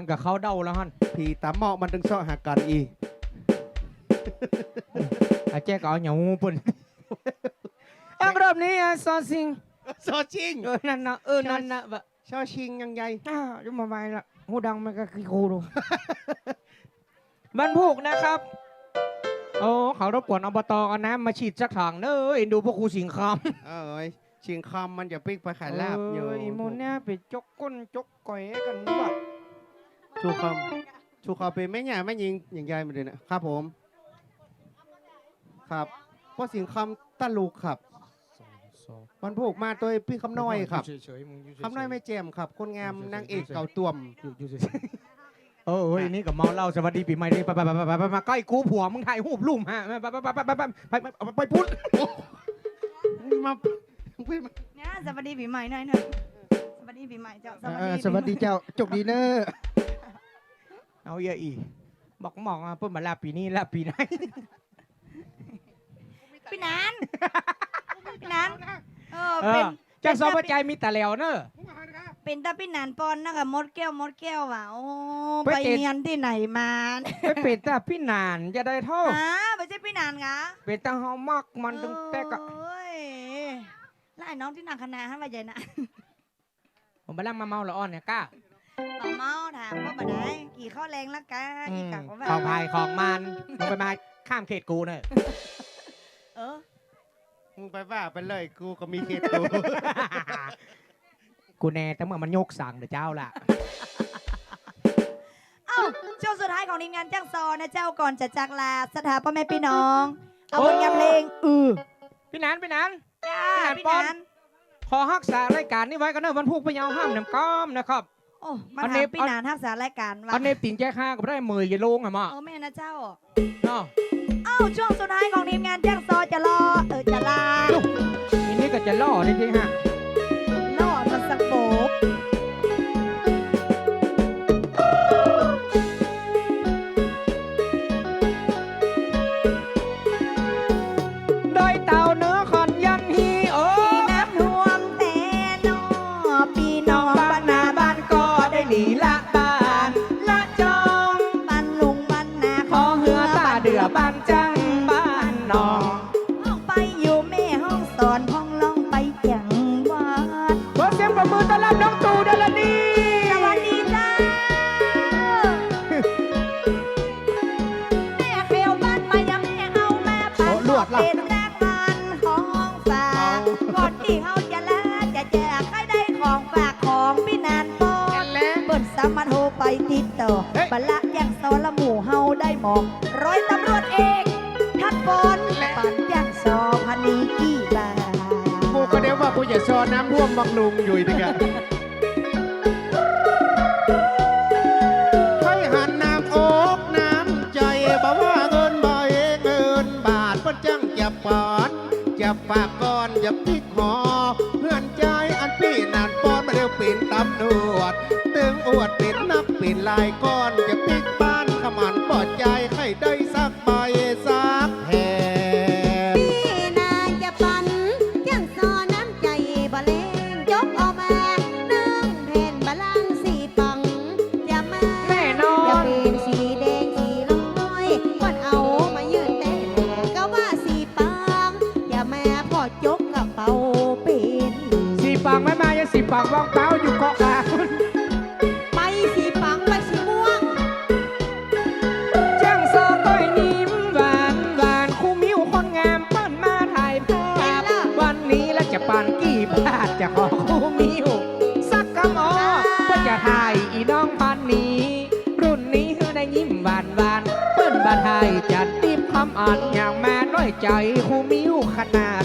คนกับเขาเดาแล้วฮันผีตาหมอกมันถึงชอบหากันอีไอ้แจ๊กเอาเหนียวปุ่นอะรอบนี้อะซอซิงโซชิงเออนั่นนะเออนั่นนะแบบชอชิงยังไงอ้าวจะมาไปละหูดังมันก็คือครูดูบรรพุกนะครับ โอ้เขารบกวนอบตเอาน้ำมาฉีดสักถังเนอะเอ็นดูพวกครูสิงคำ เอ้ยชิงคำมันจะปิ๊กไปขายลาบอยู่เอีโมเนี่ยไปจกก้นจกก่อยกันด้วย ชูคอชูคอเป็นแม่ใหญ่แม่ยิงอย่างใหญ่มาเลยนะครับผม ครับเพราะสิงคำตะลูกครับมันผูกมาโดยพี่คำน้อยครับคำน้อยไม่เจมครับ คนงามนางเอกเก่าตุ่มเออเฮ้ยนี่กับเมาเล่าสวัสดีปีใหม่นี่ไปไปไปไปไปมาใกล้กูผัวมึงถ่ายรูปลุ่มฮะไปไปไปไปไปไปไปพุทธมาเนี่ยสวัสดีปีใหม่หน่อยหน่อยสวัสดีปีใหม่เจ้าสวัสดีเจ้าจบดีเนอร์ เอาเยอะอีบอกหมองอะเพิ่มมาลาปีนี้ลาปีไหนพี่นันพี่นันเออเอเป็นอจากสอบใจมีแต่แล้วเนอะ เป็นตาพี่นันปอนนะคะมดแก้วมดแก้วว่ะโอ้ไปไปเจ็ดเรียนที่ไหนมาไปเป็ดแต่พี่นานจะได้เท่าฮะไม่ใช่พี่นันคะเป็ดแต่เฮามักมันตึงแต่ก็โอ้ยแล้วไอ้น้องที่นังคณะให้มาใหญ่นะผมไปล่างมาเมาละอ่อนเนี่ยกล้า ต่อเมาถามว่าบ่ได้กี่ข้าวแรงละกันอือีมกักว่าของพายของมันมึงไปมาข้ามเขตกูเนอะเออ มึงไปว่าไปเลยกูก็มีเคสกูกูแน่แต่เมื่อมันยกสั่งเดี๋ยวเจ้าล่ะ เอ้าช่วงสุดท้ายของทีมงานจ้างซอนะเจ้าก่อนจะจากลาสถาพ่อแม่พี่น้อง เอาโอ้บทงานเพลงอือพี่นันพี่นัน จ้าพี่พี่นันปอนนัน ขอฮักษารายการนี้ไว้กันเนอะวันพุกพะเยาวห้ามน้ำก้อมนะครับ โอ้มาเอาถาเนมปพี่เอานานทักษารายการว่าอันนี้ติ่งแจ้ข้าก็ได้มืออย่าลงอะมาเออแม่นะเจ้า เนาะเอ้าช่วงสุดท้ายของทีมงานแจ้งซอจะรอเออจะลา อันนี้ก็จะล่อจริงๆฮะ อบัละยังซอละหมู่เฮาได้หมอกร้อยตำรวจเอกทัดปอนปันยังซอพันนีกี่บาทกูก็เดี๋ยวว่ากูอย่าชอน้ำท่วมบักลุงอยู่ดีกันให้หันน้ำอกน้ำใจบอกว่าเงินบ่เองเงินบาทเพิ่นจังจะปอนจะฝากก่อนอย่าพิกหอเพื่อนใจอันพี่นานปอนมาเร็วปีนตำรว ลายก้อนจะพลิกบ้านขมันปลอดใจให้ได้สักใบสักแผ่นพี่นาจะปันยังซอน้ำใจบ่เลงยกออกมาหนึ่งแผ่นบาลังสีปังจะมาแน่นออย่านเป็นสีแดงสีลอยก่อนเอามายืนแต่ก็ว่าสีปังอย่าแม่พอจกกระเป๋าเป็นสีปากไม่มายังสีปากวางเป้าอยู่เกาะกลาง ขอคู่มิวสักคำอ้อเพื่อจะถ่ายอีน้องพันนี้ รุ่นนี้เฮือได้ยิ้มหวานหวานเพื่อนบาไทยจัดติบคำอ่านอย่างแม่น้อยใจคู่มิวขนาด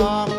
song.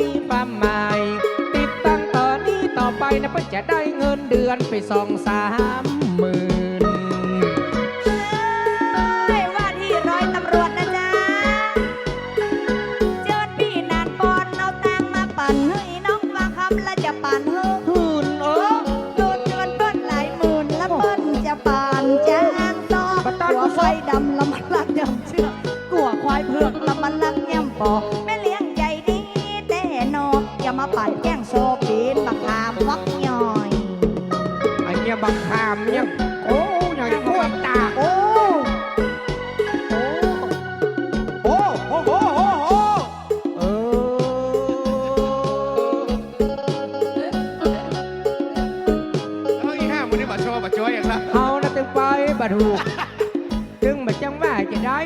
มีความหมาย ติดตั้งต่อนี้ต่อไปนะเพื่อจะได้เงินเดือนไปสองสามหมื่นเอ้ยว่าที่ร้อยตำรวจนะจ๊ะเจิญพี่นานปอนเอาแตงมาปั่นเฮ้ยน้องมาคำและจะปั่นเฮ้ยหื่นเออดนเจิญเปิ้นหลายหมื่นและเปิ้นจะปั่นจะอ้างต่อหัวไฟดำ บัดหูจึงมาจังว่าจะได้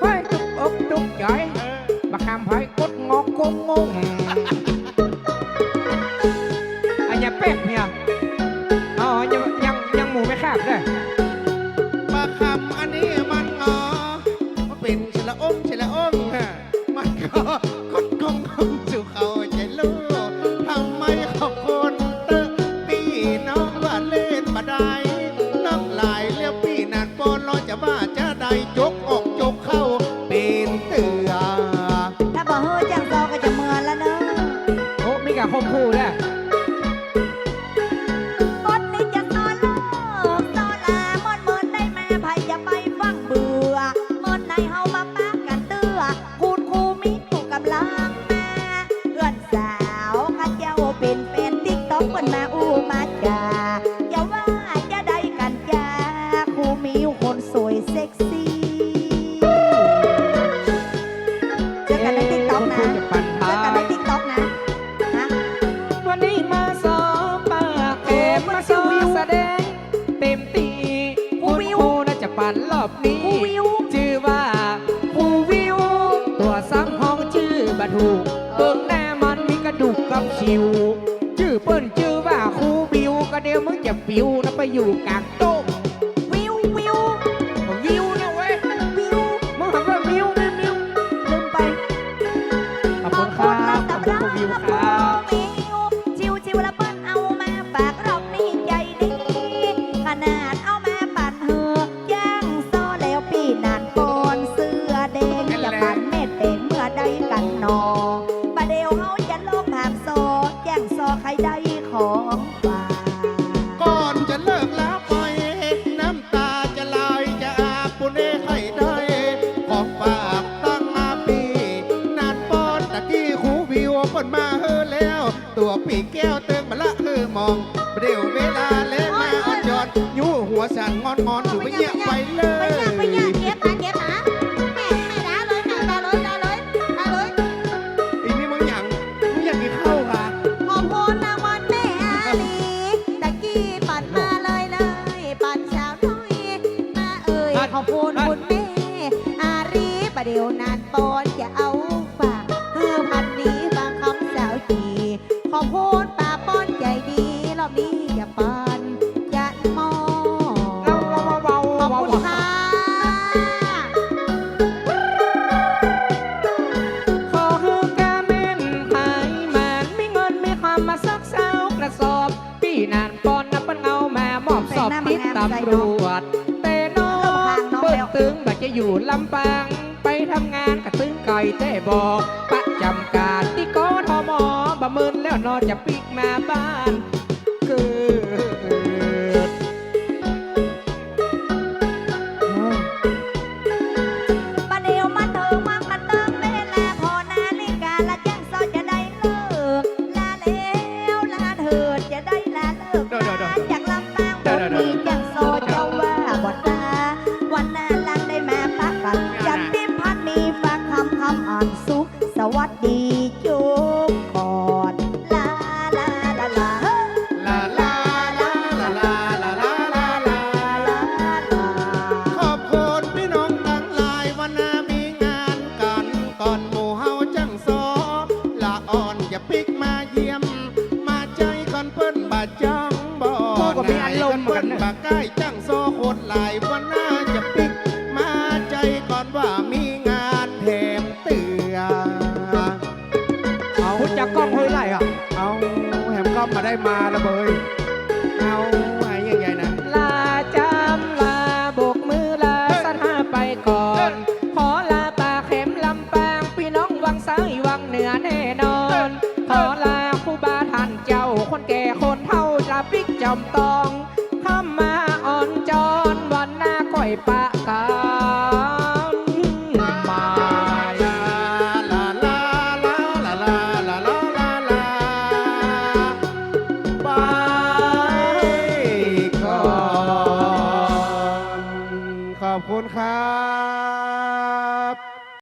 ไปตุกอกตุกใจบักคำไผ่กดงอกกงงงอันเนี้เป็ดเนี่ยอ๋อยังยังยังหมูไม่คาบเลยมาคำอันนี้มันงอมาเป็นชะละองชะละองฮะมันก็ হোক ปั่นรอบนี้ครูวิวชื่อว่าครูวิว ตัวสังห้องชื่อบัถูกเบิ่งแน่มันมีกระดูกกับชิว ชื่อเปิ้นชื่อว่าครูบิวก็เดี๋ยวมึงจะปิวนะไปอยู่กลางโต๊ะวิววิววิวนะเว้ยวิวมึงถามว่าวิวไม่วิวลืมไปขอบคุณครับขอบคุณครูวิวครับ อนจะเลิกแล้วไปน้ำตาจะไหลจะอาบปุเนใครได้ ของฝากตั้งอาปีนานปอนตะกี้คูวิวเปิดมาเฮอแล้ว ตัวปีแก้วเติมมาละเฮอมองเร็วเวลาเล่นมาอ่อนยอดยู่หัวสั่นงอนงอนอยู่ไม่เงีย ดีรอบนี้อย่าปันย่ามองเอาเบาขอบเบาคุณค่ะ ขอฮือกาเมนหายมันไมีเงินไมีความมาซักเซากระสอบพี่นานปอนนับเป็นเงาแม่มอบสอบติดตำรวจแต่น้องเปิดตึงบัดจะอยู่ลำปาง ไปทำงานกระตึงไก่แต่บอกประจำการที่กทมบะมืนแล้วนอนจะปิกมาบ้าน ตือเอาจักกล้องห้อยไหลอะเอาแหมเก้ามมาได้มาละเบยเอาไอ้ยังไงนะลาจำลาโบกมือลาสัทธาไปก่อน ขอลาตาเข็มลำปางพี่น้องวังซ้ายวังเหนือแน่นอน ขอลาครูบาท่านเจ้าคนแก่คนเฒ่าจะปิกจอมตอ